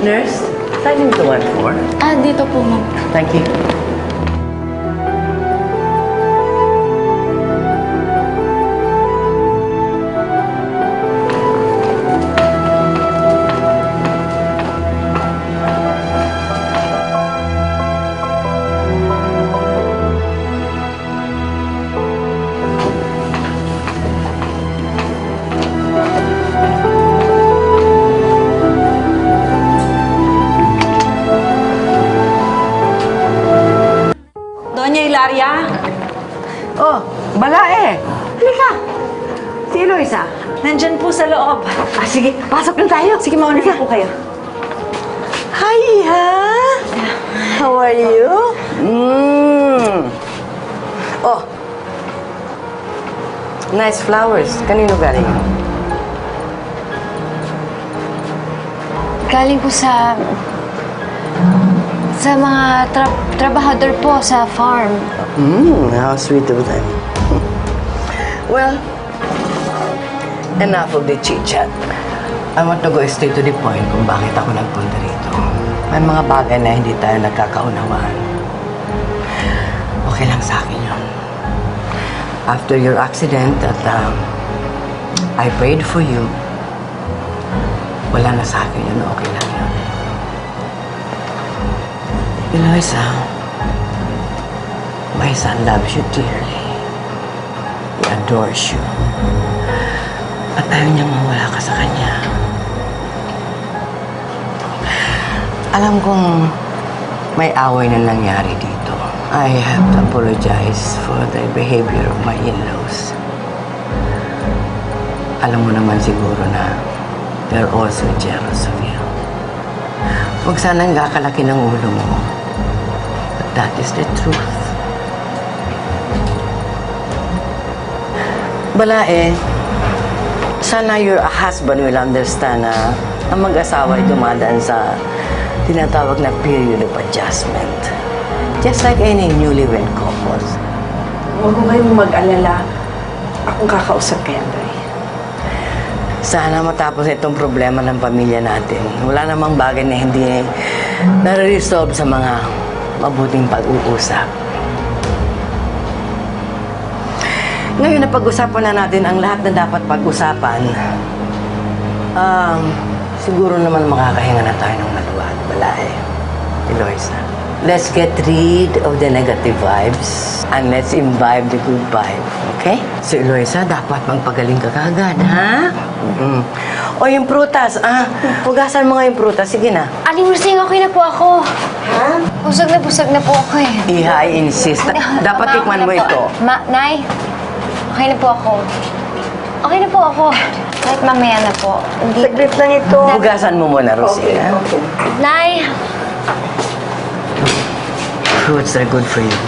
Nurse, saan yung 214? Ah, dito po, ma'am. Thank you. Hilaria? Oh, balae. Halika. Si Eloisa. Nandyan po sa loob. Ah, sige, pasok na tayo. Sige, mauna na po kayo. Hi, ha? How are you? Mm. Oh. Nice flowers. Kanino galing? Galing po sa... sa mga tra- trabahador po sa farm. Mm, how sweet of them. well, enough of the chit-chat. I want to go straight to the point kung bakit ako nagpunta rito. May mga bagay na hindi tayo nagkakaunawaan. Okay lang sa akin yun. After your accident at um, I prayed for you, wala na sa akin yun. Okay lang yun. Eloisa, my son loves you dearly. He adores you. At ayaw niyang mawala ka sa kanya. Alam kong may away na nangyari dito. I have to apologize for the behavior of my in-laws. Alam mo naman siguro na they're also jealous of you. Huwag sanang kakalaki ng ulo mo. That is the truth. Balae, sana your husband will understand na ang mag-asawa ay dumadaan sa tinatawag na period of adjustment. Just like any newlywed couples. Huwag mo kayong mag-alala. Akong kakausap kay Anday. Sana matapos itong problema ng pamilya natin. Wala namang bagay na hindi nare-resolve sa mga mabuting pag-uusap. Ngayon na pag-usapan na natin ang lahat na dapat pag-usapan, um, siguro naman makakahinga na tayo ng maluwag, balae. Eloisa. Let's get rid of the negative vibes and let's imbibe the good vibe, okay? So, Eloisa, dapat magpagaling ka kagad, ha? Mm. O yung prutas, ah, pugasan mo nga yung prutas. Sige na. Aling Rosing, okay na po ako. Busog na busog na po ako eh. Iha, I insist. Dapat Ma, tikman okay mo po. ito. Ma, Nay, okay na po ako. Okay na po ako. Kahit mamaya na po. Hindi. Saglit lang ito. Pugasan mo muna, Rosie, ha? Nay, Fruits are good for you.